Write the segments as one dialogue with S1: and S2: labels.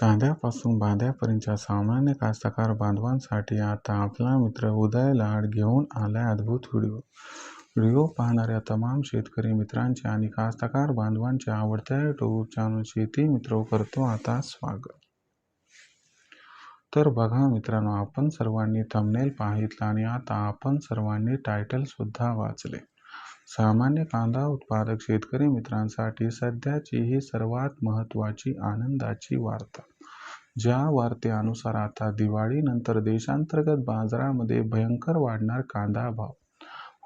S1: चांद्यापासून बांद्यापर्यंतच्या सामान्य कास्तकार बांधवांसाठी आता आपला मित्र उदय लाड घेऊन आलाय अद्भुत व्हिडिओ. व्हिडिओ पाहणाऱ्या तमाम शेतकरी मित्रांचे आणि कास्तकार बांधवांच्या आवडत्या यूट्यूब चॅनल शेती मित्र करतो आता स्वागत. तर बघा मित्रांनो आपण सर्वांनी थंबनेल पाहितला आणि आता आपण सर्वांनी टायटल सुद्धा वाचले. सामान्य कांदा उत्पादक शेतकरी मित्रांसाठी सध्याची ही सर्वात महत्त्वाची आनंदाची वार्ता. ज्या वार्तेनुसार आता दिवाळीनंतर देशांतर्गत बाजारामध्ये भयंकर वाढणार कांदा भाव.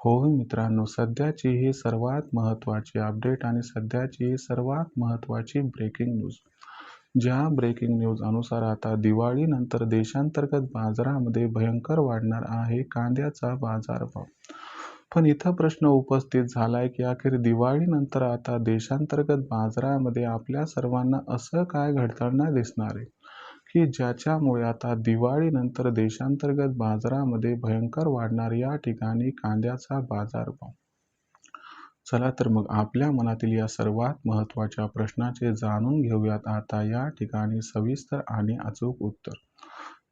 S1: होय मित्रांनो सध्याची ही सर्वात महत्त्वाची अपडेट आणि सध्याची ही सर्वात महत्त्वाची ब्रेकिंग न्यूज ज्या ब्रेकिंग न्यूज अनुसार आता दिवाळीनंतर देशांतर्गत बाजारामध्ये भयंकर वाढणार आहे कांद्याचा बाजारभाव. पण इथं प्रश्न उपस्थित झालाय की अखेर दिवाळीनंतर आता देशांतर्गत बाजारामध्ये आपल्या सर्वांना असं काय घडताना दिसणार आहे? की ज्याच्यामुळे आता दिवाळीनंतर देशांतर्गत बाजारामध्ये भयंकर वाढणार या ठिकाणी कांद्याचा बाजारभाव. चला तर मग आपल्या मनातील या सर्वात महत्त्वाच्या प्रश्नाचे जाणून घेऊयात आता या ठिकाणी सविस्तर आणि अचूक उत्तर.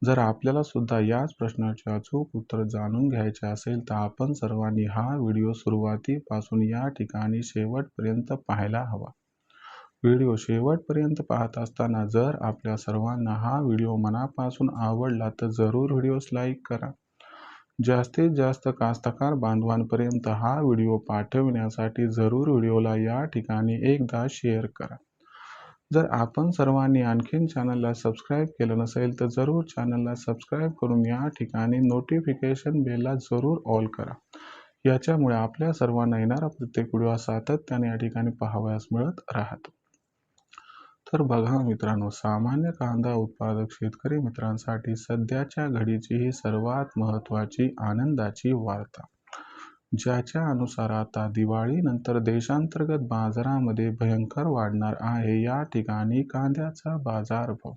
S1: जर आपल्याला सुद्धा याच प्रश्नाचे अचूक उत्तर जाणून घ्यायचे असेल तर आपण सर्वांनी हा व्हिडिओ सुरुवातीपासून या ठिकाणी शेवटपर्यंत पाहायला हवा. व्हिडिओ शेवटपर्यंत पाहत असताना जर आपल्या सर्वांना हा व्हिडिओ मनापासून आवडला तर जरूर व्हिडिओस लाईक करा. जास्तीत जास्त कास्तकार बांधवांपर्यंत हा व्हिडिओ पाठविण्यासाठी जरूर व्हिडिओला या ठिकाणी एकदा शेअर करा. जर आपण सर्वांनी आणखीन चॅनलला सबस्क्राईब केलं नसेल तर जरूर चॅनलला सबस्क्राईब करून या ठिकाणी नोटिफिकेशन बेलला जरूर ऑल करा. याच्यामुळे आपल्या सर्वांना येणारा प्रत्येक व्हिडिओ सातत्याने या ठिकाणी पाहावयास मिळत राहतो. तर बघा मित्रांनो सामान्य कांदा उत्पादक शेतकरी मित्रांसाठी सध्याच्या घडीची ही सर्वात महत्त्वाची आनंदाची वार्ता. ज्याच्या अनुसार आता दिवाळीनंतर देशांतर्गत बाजारामध्ये भयंकर वाढणार आहे या ठिकाणी कांद्याचा बाजारभाव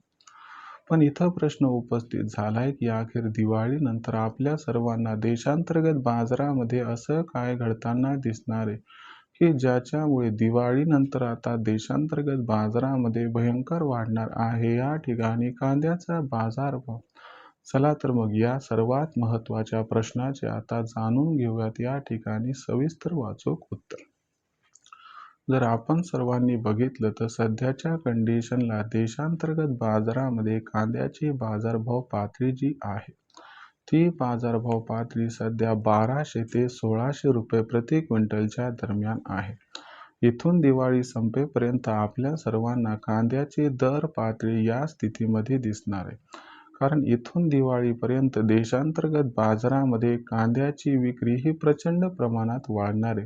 S1: पण इथं प्रश्न उपस्थित झालाय की अखेर दिवाळीनंतर आपल्या सर्वांना देशांतर्गत बाजारामध्ये असं काय घडताना दिसणार आहे? की ज्याच्यामुळे दिवाळीनंतर आता देशांतर्गत बाजारामध्ये भयंकर वाढणार आहे. या ठिकाणी कांद्याचा बाजारभाव चला तर मग या सर्वात महत्त्वाच्या प्रश्नाचे आता जाणून घेऊयात. या ठिकाणी सविस्तर वाचूक उत्तर. जर आपण सर्वांनी बघितलं तर सध्याच्या कंडिशनला देशांतर्गत बाजारामध्ये कांद्याची बाजारभाव पातळी जी आहे ती बाजारभाव पातळी सध्या बाराशे ते सोळाशे रुपये प्रति क्विंटलच्या दरम्यान आहे. इथून दिवाळी संपेपर्यंत आपल्या सर्वांना कांद्याची दर पातळी या स्थितीमध्ये दिसणार आहे. कारण इथून दिवाळीपर्यंत देशांतर्गत बाजारामध्ये कांद्याची विक्री ही प्रचंड प्रमाणात वाढणार आहे.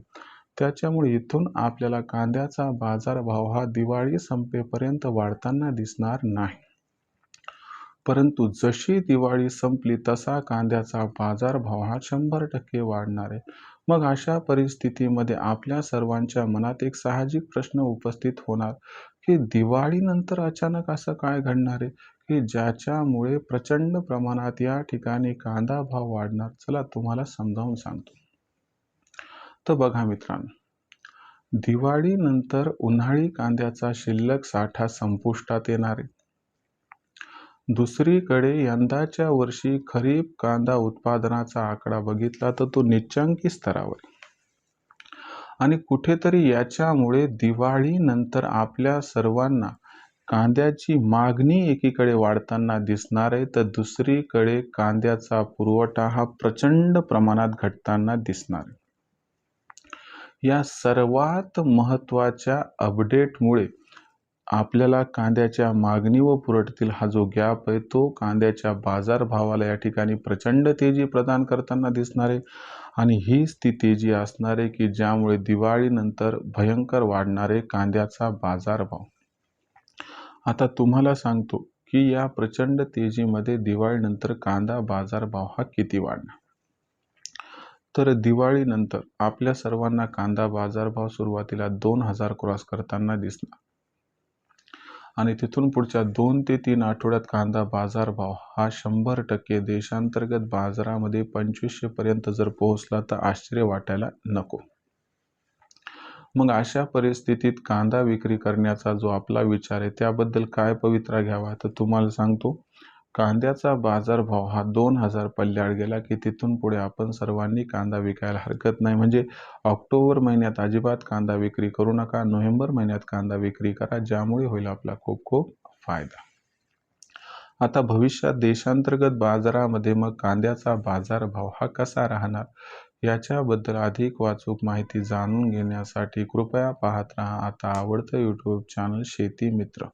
S1: त्याच्यामुळे इथून आपल्याला कांद्याचा बाजारभाव हा दिवाळी संपेपर्यंत वाढताना दिसणार नाही. परंतु जशी दिवाळी संपली तसा कांद्याचा बाजारभाव हा शंभर टक्के वाढणार आहे. मग अशा परिस्थितीमध्ये आपल्या सर्वांच्या मनात एक साहजिक प्रश्न उपस्थित होणार की दिवाळीनंतर अचानक असं काय घडणार आहे? की ज्याच्यामुळे प्रचंड प्रमाणात या ठिकाणी कांदा भाव वाढणार? चला तुम्हाला समजावून सांगतो. तर बघा मित्रांनो दिवाळीनंतर उन्हाळी कांद्याचा शिल्लक साठा संपुष्टात येणार आहे. दुसरीकडे यंदाच्या वर्षी खरीप कांदा उत्पादनाचा आकडा बघितला तर तो निच्चांकी स्तरावर आणि कुठेतरी याच्यामुळे दिवाळीनंतर आपल्या सर्वांना कांद्याची मागणी एकीकडे वाढताना दिसणार आहे तर दुसरीकडे कांद्याचा पुरवठा हा प्रचंड प्रमाणात घटताना दिसणार आहे. या सर्वात महत्त्वाच्या अपडेटमुळे आपल्याला कांद्याच्या मागणी व पुरवठ्यातील हा जो गॅप आहे तो कांद्याच्या बाजारभावाला या ठिकाणी प्रचंड तेजी प्रदान करताना दिसणार आहे. आणि हीच ती तेजी असणार आहे की ज्यामुळे दिवाळीनंतर भयंकर वाढणारे कांद्याचा बाजारभाव. आता तुम्हाला सांगतो की या प्रचंड तेजीमध्ये दिवाळीनंतर कांदा बाजारभाव हा किती वाढणार? तर दिवाळीनंतर आपल्या सर्वांना कांदा बाजारभाव सुरुवातीला दोन हजार क्रॉस करताना दिसणार. आणि तिथून पुढच्या दोन ते तीन आठवड्यात कांदा बाजारभाव हा शंभर टक्के देशांतर्गत बाजारामध्ये पंचवीसशेपर्यंत जर पोहोचला तर आश्चर्य वाटायला नको. मग अशा परिस्थितीत कांदा विक्री करण्याचा जो आपला विचार आहे त्याबद्दल काय पवित्रा घ्यावा? तर तुम्हाला सांगतो कांद्याचा बाजारभाव हा दोन हजार पल्ल्याड गेला की तिथून पुढे आपण सर्वांनी कांदा विकायला हरकत नाही. म्हणजे ऑक्टोबर महिन्यात अजिबात कांदा विक्री करू नका नोव्हेंबर महिन्यात कांदा विक्री करा ज्यामुळे होईल आपला खूप खूप फायदा. आता भविष्यात देशांतर्गत बाजारामध्ये मग कांद्याचा बाजारभाव हा कसा राहणार? याच्याबद्दल अधिक वाचूक माहिती जाणून घेण्यासाठी कृपया पाहत राहा आता आवडतं यूट्यूब चॅनल शेती मित्र.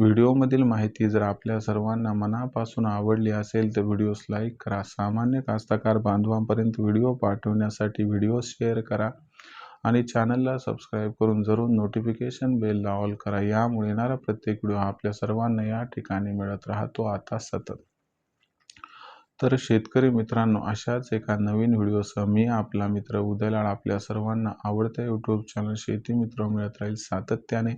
S1: व्हिडिओमधील माहिती जर आपल्या सर्वांना मनापासून आवडली असेल तर व्हिडिओस लाईक करा. सामान्य कास्तकार बांधवांपर्यंत व्हिडिओ पाठवण्यासाठी व्हिडिओ शेअर करा आणि चॅनलला सबस्क्राईब करून जरूर नोटिफिकेशन बेलला ऑल करा. यामुळे येणारा प्रत्येक व्हिडिओ आपल्या सर्वांना या ठिकाणी मिळत राहतो. आता सतत. तर शेतकरी मित्रांनो अशाच एका नवीन व्हिडिओसह मी आपला मित्र उदयलाळ आपल्या सर्वांना आवडत्या यूट्यूब चॅनल शेती मित्र मिळत राहील सातत्याने.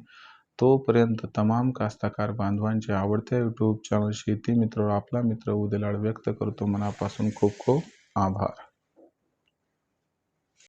S1: तोपर्यंत तमाम कास्तकार बांधवांचे आवडत्या यूट्यूब चॅनल शेती मित्र आपला मित्र उदलाड व्यक्त करतो. मनापासून खूप खूप आभार.